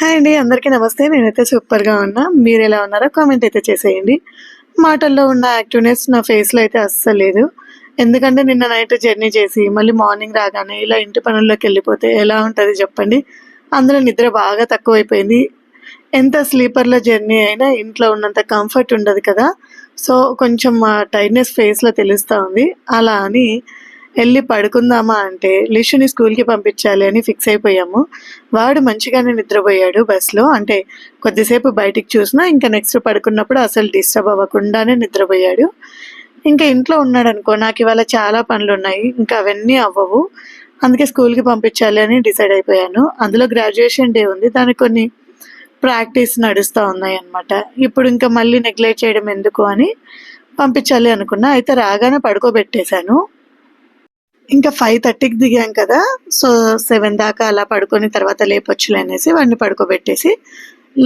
Hi అండి అందరికీ నమస్తే. నేనైతే సూపర్గా ఉన్నా. మీరు ఎలా ఉన్నారో కామెంట్ అయితే చేసేయండి. మాటల్లో ఉన్న యాక్టివ్నెస్ నా ఫేస్లో అయితే అస్సలు లేదు. ఎందుకంటే నిన్న నైట్ జర్నీ చేసి మళ్ళీ మార్నింగ్ రాగానే ఇలా ఇంటి పనుల్లోకి వెళ్ళిపోతే ఎలా ఉంటుంది చెప్పండి? అందులో నిద్ర బాగా తక్కువైపోయింది. ఎంత స్లీపర్లో జర్నీ అయినా ఇంట్లో ఉన్నంత కంఫర్ట్ ఉండదు కదా. సో కొంచెం టైట్నెస్ ఫేస్లో తెలుస్తూ ఉంది. అలా అని వెళ్ళి పడుకుందామా అంటే లిషుని స్కూల్కి పంపించాలి అని ఫిక్స్ అయిపోయాము. వాడు మంచిగానే నిద్రపోయాడు బస్లో. అంటే కొద్దిసేపు బయటికి చూసినా ఇంకా నెక్స్ట్ పడుకున్నప్పుడు అసలు డిస్టర్బ్ అవ్వకుండానే నిద్రపోయాడు. ఇంకా ఇంట్లో ఉన్నాడు అనుకో నాకు ఇవాళ చాలా పనులు ఉన్నాయి ఇంకా అవన్నీ అవ్వవు. అందుకే స్కూల్కి పంపించాలి అని డిసైడ్ అయిపోయాను. అందులో గ్రాడ్యుయేషన్ డే ఉంది దానికి కొన్ని ప్రాక్టీస్ నడుస్తూ ఉన్నాయి అనమాట ఇప్పుడు ఇంకా మళ్ళీ నెగ్లెక్ట్ చేయడం ఎందుకు అని పంపించాలి అనుకున్నా అయితే రాగానే పడుకోబెట్టేశాను. ఇంకా ఫైవ్ థర్టీకి దిగాం కదా సో సెవెన్ దాకా అలా పడుకొని తర్వాత లేపొచ్చులే అనేసి వాడిని పడుకోబెట్టేసి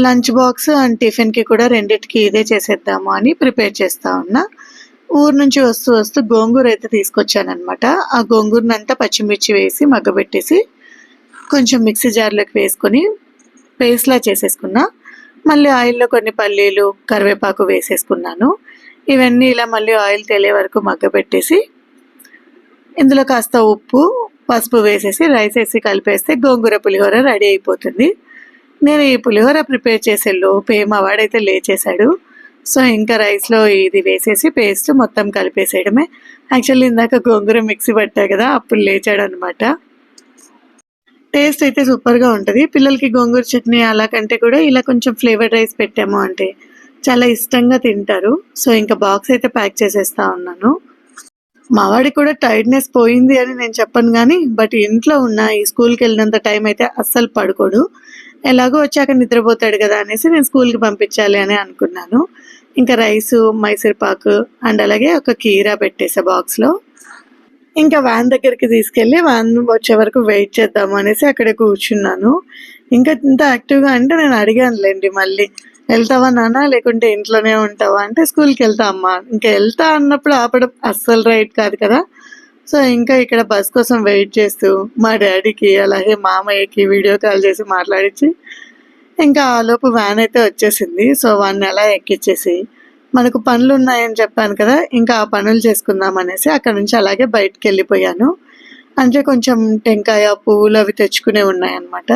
లంచ్ బాక్స్ అండ్ టిఫిన్కి కూడా రెండింటికి ఇదే చేసేద్దాము అని ప్రిపేర్ చేస్తూ ఉన్నా. ఊరు నుంచి వస్తూ వస్తూ గోంగూర అయితే తీసుకొచ్చానమాట ఆ గోంగూరనంతా పచ్చిమిర్చి వేసి మగ్గబెట్టేసి కొంచెం మిక్సీ జార్లోకి వేసుకొని పేస్ట్లా చేసేసుకున్నా. మళ్ళీ ఆయిల్లో కొన్ని పల్లీలు కరివేపాకు వేసేసుకున్నాను. ఇవన్నీ ఇలా మళ్ళీ ఆయిల్ తెలియ వరకు మగ్గబెట్టేసి ఇందులో కాస్త ఉప్పు పసుపు వేసేసి రైస్ వేసి కలిపేస్తే గోంగూర పులిహోర రెడీ అయిపోతుంది. నేను ఈ పులిహోర ప్రిపేర్ చేసే లోపే మా వాడైతే లేచేశాడు. సో ఇంకా రైస్లో ఇది వేసేసి పేస్ట్ మొత్తం కలిపేసేయడమే. యాక్చువల్లీ ఇందాక గోంగూర మిక్సీ పట్టా కదా అప్పుడు లేచాడు అనమాట టేస్ట్ అయితే సూపర్గా ఉంటుంది. పిల్లలకి గోంగూర చట్నీ అలా కంటే కూడా ఇలా కొంచెం ఫ్లేవర్డ్ రైస్ పెట్టాము అంటే చాలా ఇష్టంగా తింటారు. సో ఇంకా బాక్స్ అయితే ప్యాక్ చేసేస్తా ఉన్నాను. మావాడికి కూడా టైర్డ్నెస్ పోయింది అని నేను చెప్పను కానీ బట్ ఇంట్లో ఉన్న ఈ స్కూల్కి వెళ్ళినంత టైం అయితే అస్సలు పడుకోడు. ఎలాగో వచ్చాక నిద్రపోతాడు కదా అనేసి నేను స్కూల్కి పంపించాలి అని అనుకున్నాను. ఇంకా రైసు మైసూర్పాకు అండ్ అలాగే ఒక కీరా పెట్టేసా బాక్స్లో ఇంకా వ్యాన్ దగ్గరికి తీసుకెళ్ళి వ్యాన్ వచ్చే వరకు వెయిట్ చేద్దాము అనేసి అక్కడే కూర్చున్నాను. ఇంకా ఇంత యాక్టివ్గా అంటే నేను అడిగానులేండి మళ్ళీ. వెళ్తావా నాన్న? లేకుంటే ఇంట్లోనే ఉంటావా? అంటే స్కూల్కి వెళ్తా అమ్మా. ఇంకా వెళ్తా అన్నప్పుడు ఆపడం అస్సలు రైట్ కాదు కదా. సో ఇంకా ఇక్కడ బస్ కోసం వెయిట్ చేస్తూ మా డాడీకి అలాగే మామయ్యకి వీడియో కాల్ చేసి మాట్లాడించి ఇంకా ఆలోపు వ్యాన్ అయితే వచ్చేసింది. సో వాడిని అలా ఎక్కిచ్చేసి మనకు పనులు ఉన్నాయని చెప్పాను కదా ఇంకా ఆ పనులు చేసుకుందాం అనేసి అక్కడ నుంచి అలాగే బయటకు వెళ్ళిపోయాను. అంటే కొంచెం టెంకాయ పువ్వులు అవి తెచ్చుకునే ఉన్నాయన్నమాట.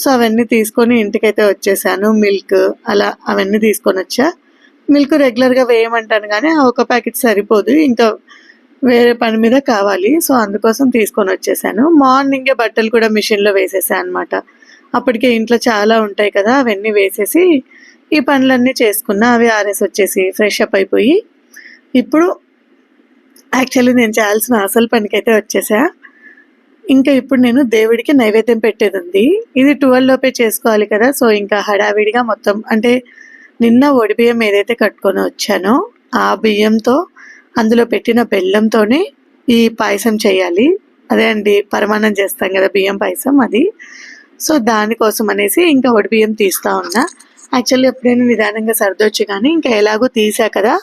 సో అవన్నీ తీసుకొని ఇంటికైతే వచ్చేసాను. మిల్క్ అలా అవన్నీ తీసుకొని వచ్చా. మిల్క్ రెగ్యులర్గా వేయమంటాను కానీ ఆ ఒక ప్యాకెట్ సరిపోదు. ఇంకా వేరే పని మీద కావాలి. సో అందుకోసం తీసుకొని వచ్చేసాను. మార్నింగే బట్టలు కూడా మిషన్లో వేసేసాను అనమాట అప్పటికే ఇంట్లో చాలా ఉంటాయి కదా అవన్నీ వేసేసి ఈ పనులన్నీ చేసుకున్నా అవి ఆర్ఎస్ వచ్చేసి ఫ్రెష్ అప్ అయిపోయి ఇప్పుడు యాక్చువల్లీ నేను చేయాల్సిన అసలు పనికైతే వచ్చేసా. ఇంకా ఇప్పుడు నేను దేవుడికి నైవేద్యం పెట్టేది ఉంది ఇది ట్వెల్వ్ లోపే చేసుకోవాలి కదా సో ఇంకా హడావిడిగా మొత్తం అంటే నిన్న ఒడి బియ్యం ఏదైతే కట్టుకొని వచ్చానో ఆ బియ్యంతో అందులో పెట్టిన బెల్లంతోనే ఈ పాయసం చేయాలి. అదే అండి పరమాన్నం చేస్తాం కదా బియ్యం పాయసం అది. సో దానికోసం అనేసి ఇంకా ఒడి బియ్యం తీస్తా ఉన్నా. యాక్చువల్లీ ఎప్పుడైనా నిదానంగా సర్దొచ్చు కానీ ఇంకా ఎలాగో తీసా కదా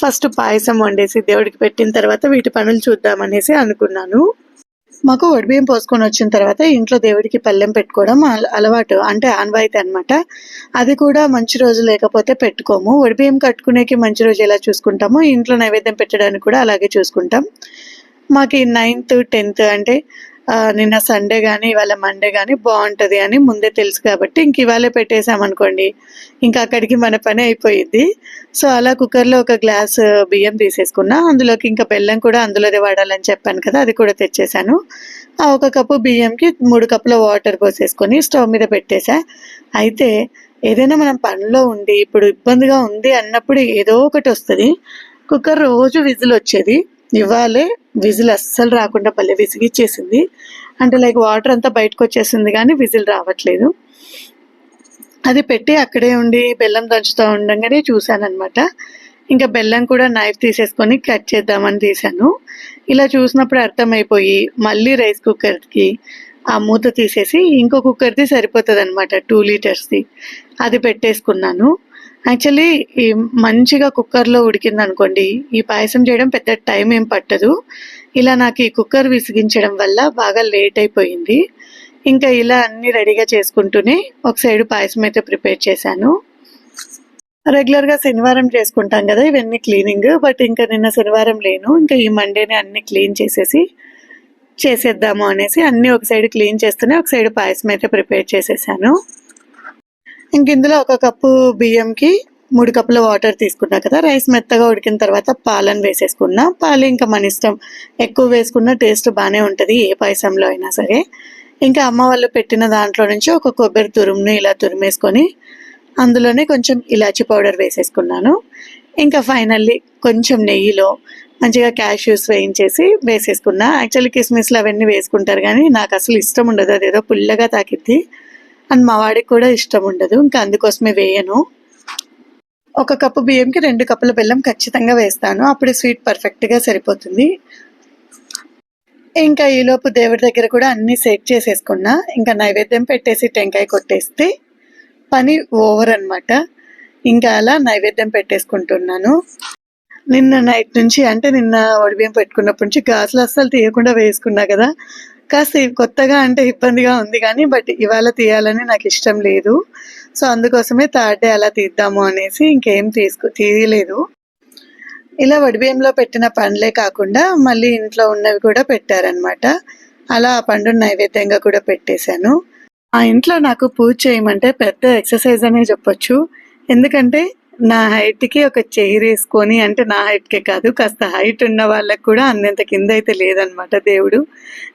ఫస్ట్ పాయసం వండేసి దేవుడికి పెట్టిన తర్వాత వీటి పనులు చూద్దామనేసి అనుకున్నాను. మాకు వడిబియ్యం పోసుకొని వచ్చిన తర్వాత ఇంట్లో దేవుడికి పళ్ళెం పెట్టుకోవడం అలవాటు అంటే ఆన్వాయితీ అనమాట అది కూడా మంచి రోజు లేకపోతే పెట్టుకోము. వడిబియ్యం కట్టుకునేకి మంచి రోజు ఎలా చూసుకుంటామో ఇంట్లో నైవేద్యం పెట్టడానికి కూడా అలాగే చూసుకుంటాం. మాకు నైన్త్ టెన్త్ అంటే నిన్న సండే కానీ ఇవాళ మండే కానీ బాగుంటుంది అని ముందే తెలుసు కాబట్టి ఇంక ఇవాళే పెట్టేసామనుకోండి ఇంకా అక్కడికి మన పని అయిపోయింది సో అలా కుక్కర్లో ఒక గ్లాస్ బియ్యం తీసేసుకున్నా అందులోకి ఇంకా బెల్లం కూడా అందులోదే వాడాలని చెప్పాను కదా అది కూడా తెచ్చేసాను ఆ ఒక కప్పు బియ్యంకి మూడు కప్పుల వాటర్ పోసేసుకొని స్టవ్ మీద పెట్టేసా అయితే ఏదైనా మనం పనిలో ఉండి ఇప్పుడు ఇబ్బందిగా ఉంది అన్నప్పుడు ఏదో ఒకటి వస్తుంది. కుక్కర్ రోజు విజిల్ వచ్చేది. ఇవ్వాలే. విజిల్ అస్సలు రాకుండా భలే విసిగిచ్చేసింది. అంటే లైక్ వాటర్ అంతా బయటకు వచ్చేసింది కానీ విజిల్ రావట్లేదు. అది పెట్టి అక్కడే ఉండి బెల్లం దంచుతూ ఉండగానే చూశానమాట ఇంకా బెల్లం కూడా నైఫ్ తీసేసుకొని కట్ చేద్దామని తీశాను. ఇలా చూసినప్పుడు అర్థమైపోయి మళ్ళీ రైస్ కుక్కర్కి ఆ మూత తీసేసి ఇంకో కుక్కర్ది సరిపోతుంది అనమాట టూ లీటర్స్ది. అది పెట్టేసుకున్నాను. యాక్చువల్లీ ఈ మంచిగా కుక్కర్లో ఉడికింది అనుకోండి ఈ పాయసం చేయడం పెద్ద టైం ఏం పట్టదు. ఇలా నాకు ఈ కుక్కర్ విసిగించడం వల్ల బాగా లేట్ అయిపోయింది. ఇంకా ఇలా అన్ని రెడీగా చేసుకుంటూనే ఒక సైడ్ పాయసం అయితే ప్రిపేర్ చేశాను. రెగ్యులర్గా శనివారం చేసుకుంటాం కదా ఇవన్నీ క్లీనింగ్. బట్ ఇంకా నిన్న శనివారం లేను. ఇంకా ఈ మండేనే అన్ని క్లీన్ చేసేసి చేసేద్దాము అనేసి అన్నీ ఒక సైడ్ క్లీన్ చేస్తూనే ఒక సైడ్ పాయసం అయితే ప్రిపేర్ చేసేసాను. ఇంక ఇందులో ఒక కప్పు బియ్యంకి మూడు కప్పుల వాటర్ తీసుకున్నా కదా రైస్ మెత్తగా ఉడికిన తర్వాత పాలను వేసేసుకున్నా. పాలు ఇంకా మన ఇష్టం. ఎక్కువ వేసుకున్న టేస్ట్ బాగానే ఉంటుంది ఏ పాయసంలో అయినా సరే. ఇంకా అమ్మ వాళ్ళు పెట్టిన దాంట్లో నుంచి ఒక కొబ్బరి తురుమును ఇలా తురిమేసుకొని అందులోనే కొంచెం ఇలాచి పౌడర్ వేసేసుకున్నాను. ఇంకా ఫైనల్లీ కొంచెం నెయ్యిలో మంచిగా క్యాష్యూస్ వేయించేసి వేసేసుకున్నా. యాక్చువల్లీ కిస్మిస్లు అవన్నీ వేసుకుంటారు కానీ నాకు అసలు ఇష్టం ఉండదు అదేదో పుల్లగా తాకిద్ది. అండ్ మా వాడికి కూడా ఇష్టం ఉండదు. ఇంకా అందుకోసమే వేయను. ఒక కప్పు బియ్యంకి రెండు కప్పుల బెల్లం ఖచ్చితంగా వేస్తాను. అప్పుడు స్వీట్ పర్ఫెక్ట్గా సరిపోతుంది. ఇంకా ఈలోపు దేవుడి దగ్గర కూడా అన్నీ సెట్ చేసేసుకున్నా. ఇంకా నైవేద్యం పెట్టేసి టెంకాయ కొట్టేస్తే పని ఓవర్ అన్నమాట. ఇంకా అలా నైవేద్యం పెట్టేసుకుంటున్నాను. నిన్న నైట్ నుంచి అంటే నిన్న వడిబియ్యం పెట్టుకున్నప్పటి నుంచి గాజులు అస్సలు తీయకుండా వేసుకున్నా కదా. కాస్త కొత్తగా అంటే ఇబ్బందిగా ఉంది కానీ బట్ ఇవాళ తీయాలని నాకు ఇష్టం లేదు. సో అందుకోసమే థర్డ్ డే అలా తీద్దాము అనేసి ఇంకేం తీసుకు తీయలేదు. ఇలా వడిబియ్యంలో పెట్టిన పండ్లే కాకుండా మళ్ళీ ఇంట్లో ఉన్నవి కూడా పెట్టారనమాట. అలా ఆ పండును నైవేద్యంగా కూడా పెట్టేశాను. ఆ ఇంట్లో నాకు పూజ చేయమంటే పెద్ద ఎక్సర్సైజ్ అనే చెప్పొచ్చు. ఎందుకంటే నా హైట్కి ఒక చైర్ వేసుకొని అంటే నా హైట్కే కాదు కాస్త హైట్ ఉన్న వాళ్ళకి కూడా అన్నంత కింద అయితే లేదనమాట దేవుడు.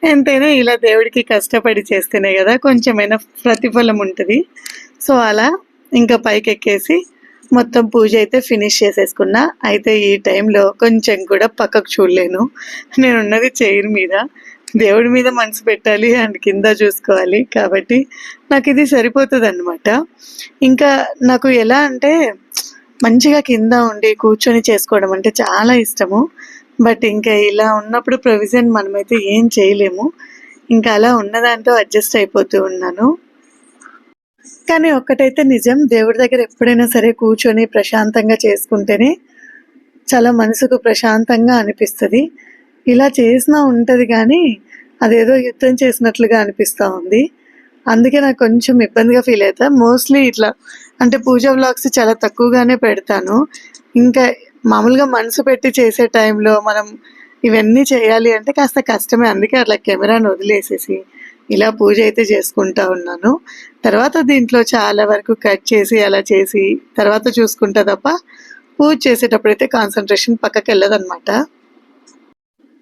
ఎంతైనా ఇలా దేవుడికి కష్టపడి చేస్తేనే కదా కొంచెమైనా ప్రతిఫలం ఉంటుంది. సో అలా ఇంకా పైకెక్కేసి మొత్తం పూజ అయితే ఫినిష్ చేసేసుకున్నా. అయితే ఈ టైంలో కొంచెం కూడా పక్కకు చూడలేను. నేను ఉన్నది చైర్ మీద. దేవుడి మీద మనసు పెట్టాలి అండ్ కింద చూసుకోవాలి కాబట్టి నాకు ఇది సరిపోతుంది అనమాట ఇంకా నాకు ఎలా అంటే మంచిగా కింద ఉండి కూర్చొని చేసుకోవడం అంటే చాలా ఇష్టము. బట్ ఇంకా ఇలా ఉన్నప్పుడు ప్రొవిజన్ మనమైతే ఏం చేయలేము. ఇంకా అలా ఉన్నదాంతో అడ్జస్ట్ అయిపోతూ ఉన్నాను. కానీ ఒక్కటైతే నిజం దేవుడి దగ్గర ఎప్పుడైనా సరే కూర్చొని ప్రశాంతంగా చేసుకుంటేనే చాలా మనసుకు ప్రశాంతంగా అనిపిస్తుంది. ఇలా చేసినా ఉంటుంది కానీ అదేదో యుద్ధం చేసినట్లుగా అనిపిస్తూ ఉంది. అందుకే నాకు కొంచెం ఇబ్బందిగా ఫీల్ అవుతా. మోస్ట్లీ ఇట్లా అంటే పూజ వ్లాగ్స్ చాలా తక్కువగానే పెడతాను. ఇంకా మామూలుగా మనసు పెట్టి చేసే టైంలో మనం ఇవన్నీ చేయాలి అంటే కాస్త కష్టమే. అందుకే అట్లా కెమెరాను వదిలేసేసి ఇలా పూజ అయితే చేసుకుంటా ఉన్నాను. తర్వాత దీంట్లో చాలా వరకు కట్ చేసి అలా చేసి తర్వాత చూసుకుంటా తప్ప పూజ చేసేటప్పుడు అయితే కాన్సన్ట్రేషన్ పక్కకి వెళ్ళదనమాట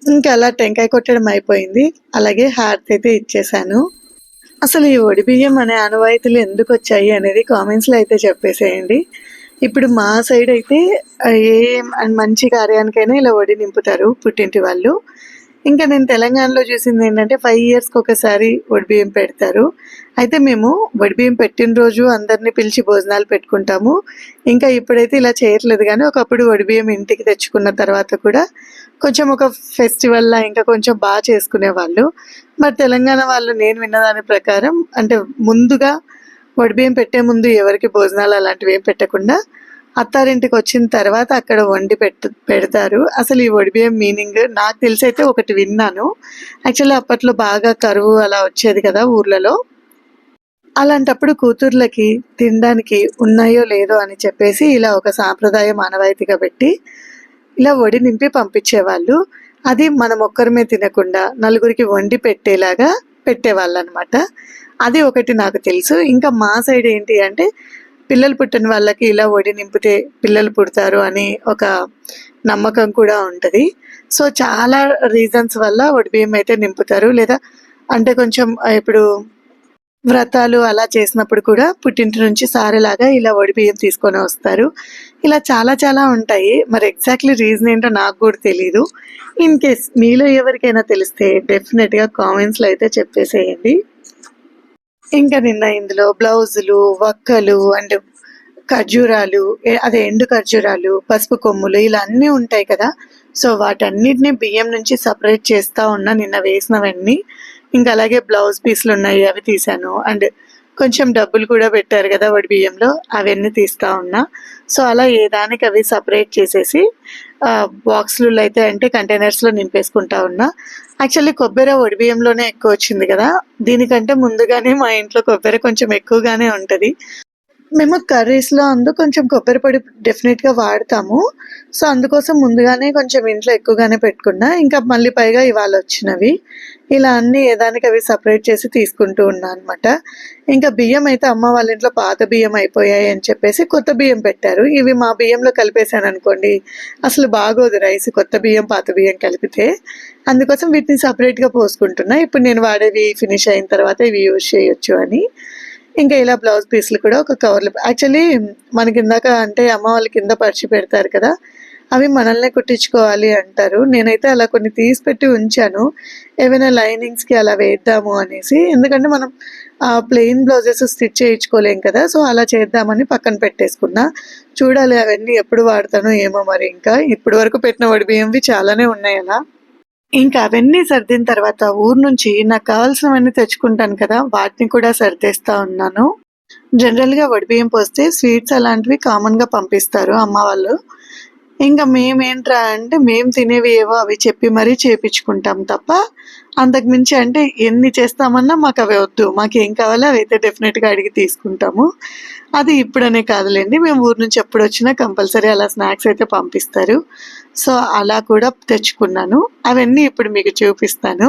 ఇంకా అలా టెంకాయ కొట్టడం అయిపోయింది. అలాగే హార్త్ అయితే ఇచ్చేసాను. అసలు ఈ ఒడిబియ్యం అనే ఆనవాయితీలు ఎందుకు వచ్చాయి అనేది కామెంట్స్లో అయితే చెప్పేసేయండి. ఇప్పుడు మా సైడ్ అయితే ఏ మంచి కార్యానికైనా ఇలా వడి నింపుతారు పుట్టింటి వాళ్ళు. ఇంకా నేను తెలంగాణలో చూసింది ఏంటంటే ఫైవ్ ఇయర్స్కి ఒకసారి వడిబియ్యం పెడతారు. అయితే మేము వడిబియ్యం పెట్టిన రోజు అందరినీ పిలిచి భోజనాలు పెట్టుకుంటాము. ఇంకా ఇప్పుడైతే ఇలా చేయట్లేదు కానీ ఒకప్పుడు వడిబియ్యం ఇంటికి తెచ్చుకున్న తర్వాత కూడా కొంచెం ఒక ఫెస్టివల్లా ఇంకా కొంచెం బాగా చేసుకునేవాళ్ళు. మరి తెలంగాణ వాళ్ళు నేను విన్నదాని ప్రకారం అంటే ముందుగా వడిబియ్యం పెట్టే ముందు ఎవరికి భోజనాలు అలాంటివి ఏం పెట్టకుండా అత్తారింటికి వచ్చిన తర్వాత అక్కడ వండి పెట్టు పెడతారు. అసలు ఈ వడిబియ్యం మీనింగ్? నాకు తెలిసి అయితే ఒకటి విన్నాను. యాక్చువల్లీ అప్పట్లో బాగా కరువు అలా వచ్చేది కదా ఊర్లలో. అలాంటప్పుడు కూతుర్లకి తినడానికి ఉన్నాయో లేదో అని చెప్పేసి ఇలా ఒక సాంప్రదాయం ఆనవాయితీగా పెట్టి ఇలా వడి నింపి పంపించేవాళ్ళు. అది మనం ఒక్కరిమే తినకుండా నలుగురికి వండి పెట్టేలాగా పెట్టేవాళ్ళు అనమాట అది ఒకటి నాకు తెలుసు. ఇంకా మా సైడ్ ఏంటి అంటే పిల్లలు పుట్టిన వాళ్ళకి ఇలా వడి నింపితే పిల్లలు పుడతారు అని ఒక నమ్మకం కూడా ఉంటుంది. సో చాలా రీజన్స్ వల్ల వడి బియ్యం అయితే నింపుతారు. లేదా అంటే కొంచెం ఇప్పుడు వ్రతాలు అలా చేసినప్పుడు కూడా పుట్టింటి నుంచి సారెలాగా ఇలా వడి బియ్యం తీసుకొని వస్తారు. ఇలా చాలా చాలా ఉంటాయి. మరి ఎగ్జాక్ట్లీ రీజన్ ఏంటో నాకు కూడా తెలీదు. ఇన్ కేస్ మీలో ఎవరికైనా తెలిస్తే డెఫినెట్గా కామెంట్స్లో అయితే చెప్పేసేయండి. ఇంకా నిన్న ఇందులో బ్లౌజులు వక్కలు అండ్ ఖర్జూరాలు అదే ఎండు ఖర్జూరాలు పసుపు కొమ్ములు ఇలా అన్నీ ఉంటాయి కదా. సో వాటన్నిటిని బియ్యం నుంచి సపరేట్ చేస్తూ ఉన్నా నిన్న వేసినవన్నీ. ఇంకా అలాగే బ్లౌజ్ పీస్లు ఉన్నాయి అవి తీసాను అండ్ కొంచెం డబ్బులు కూడా పెట్టారు కదా వడి బియ్యంలో అవన్నీ తీస్తా ఉన్నా. సో అలా ఏ దానికి అవి సపరేట్ చేసేసి బాక్స్లలో అయితే అంటే కంటైనర్స్లో నింపేసుకుంటా ఉన్నా. యాక్చువల్లీ కొబ్బరి వడి బియ్యంలోనే ఎక్కువ వచ్చింది కదా. దీనికంటే ముందుగానే మా ఇంట్లో కొబ్బరి కొంచెం ఎక్కువగానే ఉంటుంది. మేము కర్రీస్లో అందు కొంచెం కొబ్బరి పొడి డెఫినెట్గా వాడతాము. సో అందుకోసం ముందుగానే కొంచెం ఇంట్లో ఎక్కువగానే పెట్టుకున్నా. ఇంకా మళ్ళీ పైగా ఇవాళ వచ్చినవి. ఇలా అన్ని ఏదానికి అవి సపరేట్ చేసి తీసుకుంటూ ఉన్నా అనమాట ఇంకా బియ్యం అయితే అమ్మ వాళ్ళ ఇంట్లో పాత బియ్యం అయిపోయాయి అని చెప్పేసి కొత్త బియ్యం పెట్టారు. ఇవి మా బియ్యంలో కలిపేశాను అనుకోండి అసలు బాగోదు రైస్ కొత్త బియ్యం పాత బియ్యం కలిపితే. అందుకోసం వీటిని సపరేట్గా పోసుకుంటున్నా. ఇప్పుడు నేను వాడేవి ఫినిష్ అయిన తర్వాత ఇవి యూజ్ చేయొచ్చు అని. ఇంకా ఇలా బ్లౌజ్ పీస్లు కూడా ఒక కవర్లు యాక్చువల్లీ మనకి ఇందాక అంటే అమ్మ వాళ్ళ కింద పరిచి పెడతారు కదా అవి మనల్నే కుట్టించుకోవాలి అంటారు. నేనైతే అలా కొన్ని తీసి పెట్టి ఉంచాను. ఏమైనా లైనింగ్స్కి అలా వేద్దాము అనేసి. ఎందుకంటే మనం ప్లెయిన్ బ్లౌజెస్ స్టిచ్ చేయించుకోలేం కదా సో అలా చేద్దామని పక్కన పెట్టేసుకున్నా. చూడాలి అవన్నీ ఎప్పుడు వాడతానో ఏమో మరి ఇంకా. ఇప్పటి వరకు పెట్టిన వడి బియ్యంవి చాలానే ఉన్నాయి అలా. ఇంకా అవన్నీ సర్దిన తర్వాత ఊరు నుంచి నాకు కావాల్సినవన్నీ తెచ్చుకుంటాను కదా వాటిని కూడా సర్దేస్తా ఉన్నాను. జనరల్గా వడిబియ్యం పోస్తే స్వీట్స్ అలాంటివి కామన్గా పంపిస్తారు అమ్మ వాళ్ళు. ఇంకా మేమేంట్రా అంటే మేము తినేవి ఏవో అవి చెప్పి మరీ చేపించుకుంటాం తప్ప అంతకుమించి అంటే ఎన్ని చేస్తామన్నా మాకు అవి వద్దు. మాకు ఏం కావాలో అవి అయితే డెఫినెట్గా అడిగి తీసుకుంటాము. అది ఇప్పుడనే కాదులేండి. మేము ఊరు నుంచి ఎప్పుడు వచ్చినా కంపల్సరీ అలా స్నాక్స్ అయితే పంపిస్తారు. సో అలా కూడా తెచ్చుకున్నాను. అవన్నీ ఇప్పుడు మీకు చూపిస్తాను.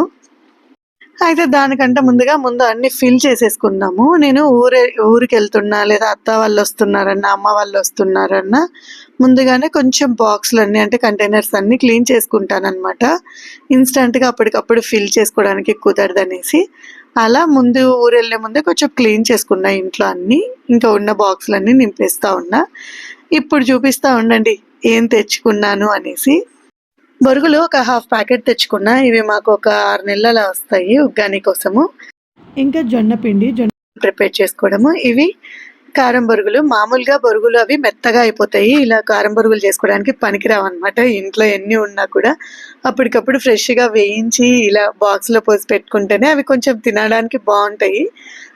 అయితే దానికంటే ముందుగా ముందు అన్ని ఫిల్ చేసేసుకున్నాము. నేను ఊరే ఊరికి వెళ్తున్నా లేదా అత్త వాళ్ళు వస్తున్నారన్నా అమ్మ వాళ్ళు వస్తున్నారన్నా ముందుగానే కొంచెం బాక్స్లు అన్నీ అంటే కంటైనర్స్ అన్నీ క్లీన్ చేసుకుంటానమాట ఇన్స్టంట్గా అప్పటికప్పుడు ఫిల్ చేసుకోవడానికి కుదరదనేసి అలా ముందు ఊరు వెళ్ళే ముందే కొంచెం క్లీన్ చేసుకున్నా ఇంట్లో అన్ని. ఇంకా ఉన్న బాక్సులన్నీ నింపేస్తూ ఉన్నా. ఇప్పుడు చూపిస్తా ఉండండి ఏం తెచ్చుకున్నాను అనేసి బొరుగులు ఒక హాఫ్ ప్యాకెట్ తెచ్చుకున్నా. ఇవి మాకు ఒక ఆరు నెలల వస్తాయి ఉగ్గాని కోసము. ఇంకా జొన్న పిండి జొన్న ప్రిపేర్ చేసుకోవడము. ఇవి కారం బొరుగులు. మామూలుగా బొరుగులు అవి మెత్తగా అయిపోతాయి. ఇలా కారం బొరుగులు చేసుకోవడానికి పనికిరావు అనమాట ఇంట్లో ఎన్ని ఉన్నా కూడా అప్పటికప్పుడు ఫ్రెష్గా వేయించి ఇలా బాక్స్లో పోసి పెట్టుకుంటేనే అవి కొంచెం తినడానికి బాగుంటాయి.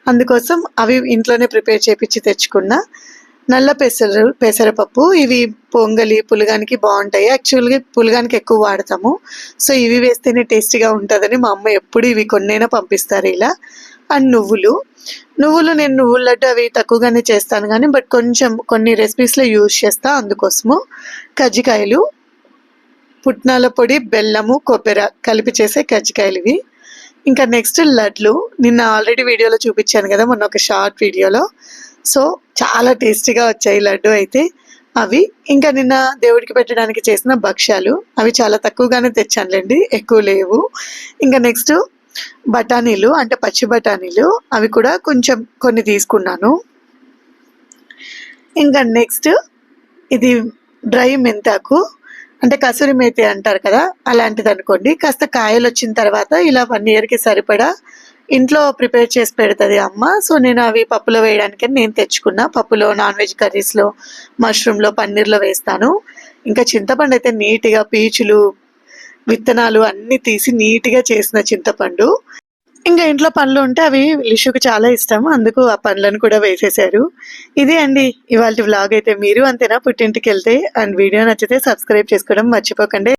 అందుకోసం అవి ఇంట్లోనే ప్రిపేర్ చేపించి తెచ్చుకున్నా. నల్ల పెసరు పెసరపప్పు ఇవి పొంగలి పులగానికి బాగుంటాయి. యాక్చువల్గా పులగానికి ఎక్కువ వాడతాము. సో ఇవి వేస్తేనే టేస్టీగా ఉంటుందని మా అమ్మ ఎప్పుడు ఇవి కొన్నైనా పంపిస్తారు ఇలా. అండ్ నువ్వులు. నువ్వులు నేను నువ్వుల లడ్డు అవి తక్కువగానే చేస్తాను కానీ బట్ కొంచెం కొన్ని రెసిపీస్లో యూజ్ చేస్తా అందుకోసము. కజ్జికాయలు పుట్నాల పొడి బెల్లము కొబ్బరి కలిపి చేసే కజ్జికాయలు ఇవి. ఇంకా నెక్స్ట్ లడ్లు. నిన్న ఆల్రెడీ వీడియోలో చూపించాను కదా మొన్న ఒక షార్ట్ వీడియోలో సో చాలా టేస్టీగా వచ్చాయి లడ్డు అయితే. అవి ఇంకా నిన్న దేవుడికి పెట్టడానికి చేసిన భక్ష్యాలు. అవి చాలా తక్కువగానే తెచ్చానులేండి ఎక్కువ లేవు. ఇంకా నెక్స్ట్ బఠానీలు అంటే పచ్చి బఠానీలు అవి కూడా కొంచెం కొన్ని తీసుకున్నాను. ఇంకా నెక్స్ట్ ఇది డ్రై మెంతాకు అంటే కసూరి మేతి అంటారు కదా అలాంటిది అనుకోండి. కాస్త కాయలు వచ్చిన తర్వాత ఇలా వన్ ఇయర్కి సరిపడా ఇంట్లో ప్రిపేర్ చేసి పెడుతుంది అమ్మ. సో నేను అవి పప్పులో వేయడానికి నేను తెచ్చుకున్నా. పప్పులో నాన్ వెజ్ కర్రీస్లో మష్రూమ్లో పన్నీర్లో వేస్తాను. ఇంకా చింతపండు అయితే నీట్గా పీచులు విత్తనాలు అన్నీ తీసి నీట్గా చేసిన చింతపండు. ఇంకా ఇంట్లో పనులు ఉంటే అవి లిషుకు చాలా ఇష్టం. అందుకు ఆ పనులను కూడా వేసేసారు ఇదే అండి ఇవాళ వ్లాగ్ అయితే. మీరు అంతేనా? పుట్టింటికి వెళ్తే అండ్ వీడియో నచ్చితే సబ్స్క్రైబ్ చేసుకోవడం మర్చిపోకండి.